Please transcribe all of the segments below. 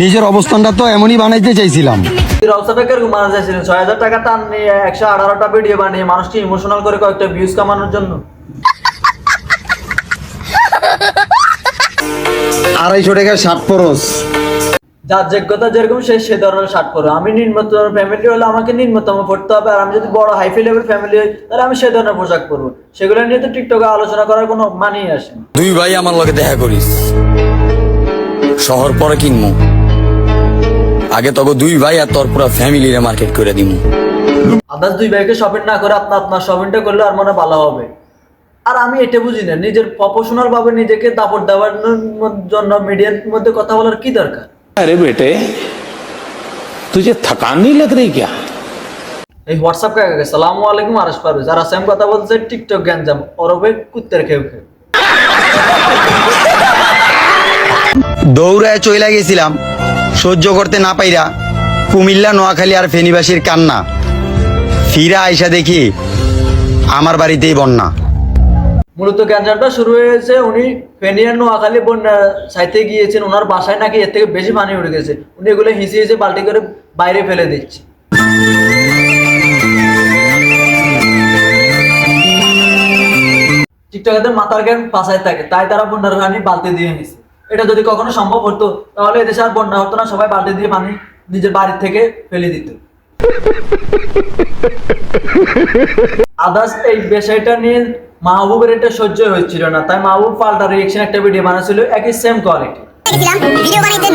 নিজের অবস্থানটা তো এমনই বানাইতে চাইছিলাম। রওসাটা কীরকম ছয় হাজার টাকা টান নিয়ে একশো আঠারোটা ভিডিও বানিয়ে মানুষকে ইমোশনাল করে কয়েকটা ভিউজ কামানোর জন্য। আড়াইশো টাকা ষাট পরস যার যোগ্যতা যেরকম সে সে ধরনের শার্ট পরে আমি নিম্নতম ফ্যামিলি হলে আমাকে নিম্নতম পড়তে হবে আর আমি যদি বড় হাইফি লেভেল ফ্যামিলি হই তাহলে আমি সে ধরনের পোশাক পরবো। সেগুলো নিয়ে তো টিকটকে আলোচনা করার কোনো মানেই আসে না। দুই ভাই আমার লগে দেখা করিস। শহর পরে কিনবো। আগে তবে দুই ভাই আর তোর পুরো ফ্যামিলিরে মার্কেট করে দিব আদার্স দুই ভাইকে শপিং না করে আপনি আপনার শপিংটা করলে আর মনে ভালো হবে। আর আমি এটা বুঝি না নিজের প্রফেশনাল ভাবে নিজেকে দাপট দেওয়ার জন্য মিডিয়ার মধ্যে কথা বলার কি দরকার? আরে বেটে তুই থকান নি লাগ রই কিয়া? এই হোয়াটসঅ্যাপ কাকা সালামু আলাইকুম আরশ পারভেজ। আর আসাম কথা বলছে টিকটক গ্যাঞ্জাম। অরবে কুত্তের খেউ খেউ। দৌড়ায় চইলা গেছিলাম। সহ্য করতে না পাইরা কুমিল্লা, নোয়াখালী আর ফেনীবাসীর কান্না। ফিরা আইসা দেখি আমার বাড়িতেই বন্যা। মূলত গ্যাঞ্জামটা শুরু হয়েছে উনি ফেনিয়ার নোয়াখালী বন্যা সাইতে গিয়েছেন, ওনার বাসায় নাকি এর থেকে বেশি পানি উঠে গেছে। উনি এগুলো হিসে হিসে বালতি করে বাইরে ফেলে দিচ্ছে। টিকটকারদের মাথার জ্ঞান পাশায় থাকে, তাই তারা বন্যার পানি বালতি দিয়ে নিছে। এটা যদি কখনো সম্ভব হতো, তাহলে এদেশে আর বন্যা হতো না, সবাই বালতি দিয়ে পানি নিজের বাড়ির থেকে ফেলে দিত। আদার্স এই বিষয়টা নিয়ে মাহবুবের এটা সহ্য হচ্ছিল না। তাই মাহবুব পাল্টা রিয়েকশন একটা ভিডিও বানাচ্ছিল, একই সেম কোয়ালিটি ভিডিও বানাইতে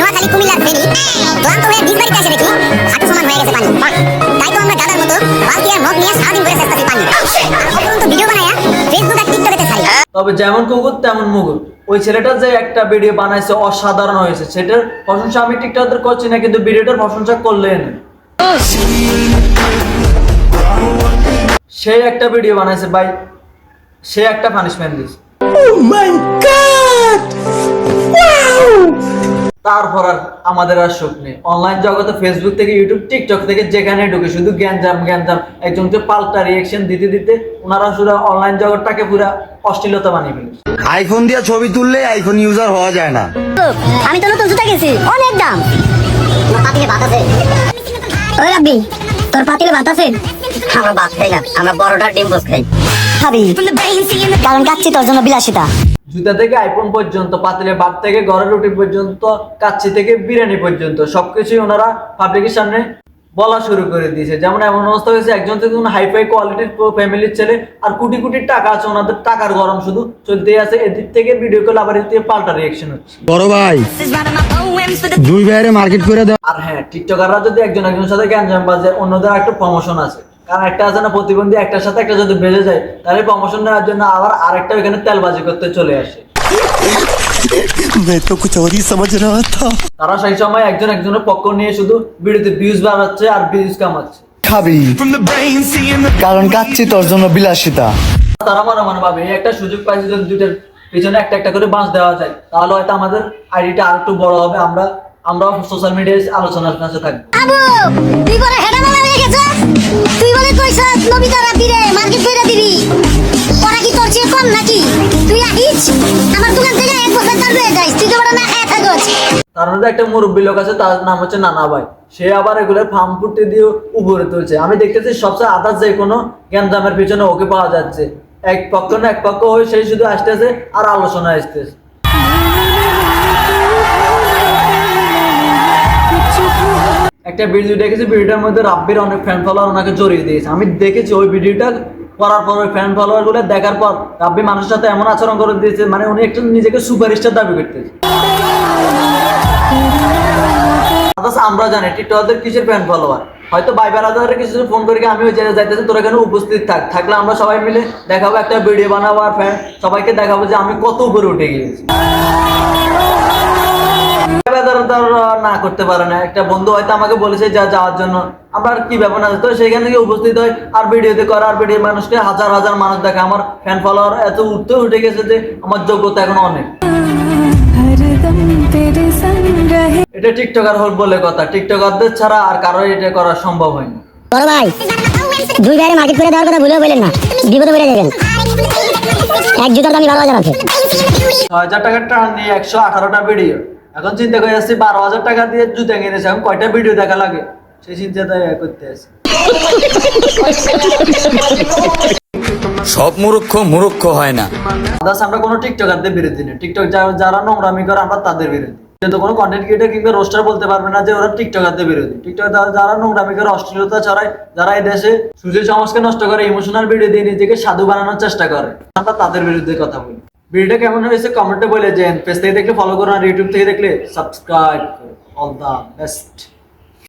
তবে যেমন কুকুর, তেমন মুগুর। ওই ছেলেটা যে একটা ভিডিও বানাইছে, অসাধারণ হয়েছে। সেটার প্রশংসা আমি টিকটকদের করছি না, কিন্তু ভিডিওটার প্রশংসা করলেন। সে একটা ভিডিও বানাইছে, ভাই। সে একটা পানিশমেন্ট দিছে তারপর আর আমাদের আর সুখ নেই। অনলাইন জগতে ফেসবুক থেকে ইউটিউব টিকটক থেকে যেখানে ঢুকে শুধু জ্ঞানজাম জ্ঞানজাম একজনকে পাল্টা রিয়েকশন দিতে দিতে ওনারা শুধু অনলাইন জগৎটাকে পুরো অশ্লীলতা বানিয়ে ফেলেছে। আইফোন দিয়ে ছবি তুললে আইফোন ইউজার হওয়া যায় না। আমি তো নতুন জুতা গেছি অনেক দাম। পাতিলে ভাত আছে। ওই রাব্বি তোর পাতিলে ভাত আছে? আমরা ভাত খাই না আমরা বড়টা ডিম পোস্ট খাই। খাবি কারণ কাচ্ছি তোর জন্য বিলাসিতা। জুতা থেকে আইফোন পর্যন্ত পাতিলে ভাত থেকে ঘরের রুটি পর্যন্ত কাচ্চি থেকে বিরিয়ানি পর্যন্ত সবকিছুই ওনারা পাবলিকের সামনে বলা শুরু করে দিয়েছে। যেমন এমন অবস্থা হয়েছে একজন থেকে হাইফাই কোয়ালিটির ফ্যামিলির ছেলে আর কোটি কোটি টাকা আছে ওনাদের টাকার গরম শুধু চলতেই আছে এদিক থেকে ভিডিও কল আবার এদিক পাল্টা রিয়েকশন হচ্ছে। বড় ভাই দুই ভাইয়ের মার্কেট করে দাও। আর হ্যাঁ টিকটকাররা যদি একজন একজনের সাথে গ্যাঞ্জাম বাজে অন্যদের একটা প্রমোশন আছে। কারণ একটা আছে না প্রতিবন্ধী একটার সাথে একটা যদি বেজে যায় তাহলে প্রমোশন নেওয়ার জন্য আবার আরেকটা ওখানে তেলবাজি করতে চলে আসে। তারা সেই সময় একজন একজনের পক্ষ নিয়ে শুধু বাড়াচ্ছে আর কামাচ্ছে। খাবি কারণ কাচ্ছি তোর জন্য বিলাসিতা। তারা মনে মনে ভাবে একটা সুযোগ পাইছে যদি দুইটার পিছনে একটা একটা করে বাঁশ দেওয়া যায় তাহলে হয়তো আমাদের আইডিটা আর একটু বড় হবে আমরা আমরাও সোশ্যাল মিডিয়ায় আলোচনার কাছে থাকব। আবু তুই বলে হেডা বলা হয়ে গেছ তুই বলে কইছ নবিতা রাব্বি রে মার্কেট কইরা দিবি। ওরা কি তোর চেয়ে কম নাকি? তুই আহিস? আমার দোকান থেকে এক বছর তার রয়ে যাইস তুই তো বড় না খায় থাকস তার মধ্যে একটা মুরব্বী লোক আছে তার নাম হচ্ছে নানা ভাই। সে আবার এগুলো ফার্ম ফুটে দিয়ে উপরে তুলছে। আমি দেখতেছি সবচেয়ে আদার যে কোনো জ্ঞানজামের পিছনে ওকে পাওয়া যাচ্ছে। এক পক্ষ না এক পক্ষ হয়ে সেই শুধু আসতেছে আর আলোচনা আসতেছে। একটা ভিডিও দেখেছি ভিডিওটার মধ্যে রাব্বির অনেক ফ্যান ফলোয়ার ওনাকে জড়িয়ে দিয়েছে। আমি দেখেছি ওই ভিডিওটা করার পর ওই ফ্যান ফলোয়ারগুলো দেখার পর রাব্বি মানুষের সাথে এমন আচরণ করে দিয়েছে মানে উনি একটা নিজেকে সুপারস্টার দাবি করতেছে। আমরা জানি টিকটকদের কিসের ফ্যান ফলোয়ার হয়তো ভাই বেড়াদারে কিছু ফোন করে আমি ওই জায়গায় যাইতেছি, তোরা এখানে উপস্থিত থাক। থাকলে আমরা সবাই মিলে দেখাবো, একটা ভিডিও বানাবো আর ফ্যান সবাইকে দেখাবো যে আমি কত উপরে উঠে গিয়েছি। না করতে পারে না। একটা বন্ধু হয়তো আমাকে বলেছে যা যাওয়ার জন্য। আমার কি ব্যাপার না তো সেখান থেকে উপস্থিত হয় আর ভিডিওতে করে আর ভিডিও মানুষকে হাজার হাজার মানুষ দেখে আমার ফ্যান ফলোয়ার এত উঠতে উঠে গেছে যে আমার যোগ্যতা এখন অনেক। এটা টিকটকার হল বলে কথা টিকটকারদের ছাড়া আর কারোর এটা করা সম্ভব হয় না। বড় ভাই মার্কেট করে দেওয়ার কথা ভুলেও বলেন না। বিপদে পড়ে যাবেন এক জুতার দাম বারো হাজার আছে। ছয় হাজার টাকার টান নিয়ে একশো আঠারোটা ভিডিও এখন চিন্তা করে আসছি বারো হাজার টাকা দিয়ে জুতা কিনেছে এখন কয়টা ভিডিও দেখা লাগে? সেই চিন্তা করতে আসি সব মুরুক্ষ মুরুক্ষ হয় না। আদার্স আমরা কোনো টিকটকারদের বিরোধী নেই। টিকটক যারা নোংরামি করে আমরা তাদের বিরোধী কিন্তু কোনো কন্টেন্ট ক্রিয়েটার কিংবা রোস্টার বলতে পারবে না যে ওরা টিকটকারদের বিরোধী টিকটক যারা যারা নোংরামি করে অশ্লীলতা ছড়ায় যারা এই দেশে সুশীল সমাজকে নষ্ট করে ইমোশনাল ভিডিও দিয়ে নিজেকে সাধু বানানোর চেষ্টা করে আমরা তাদের বিরুদ্ধে কথা বলি। ভিডিওটা কেমন হয়েছে কমেন্টে বলে যে পেজ থেকে দেখলে ফলো করুন আর ইউটিউব থেকে দেখলে সাবস্ক্রাইব অল দ্য বেস্ট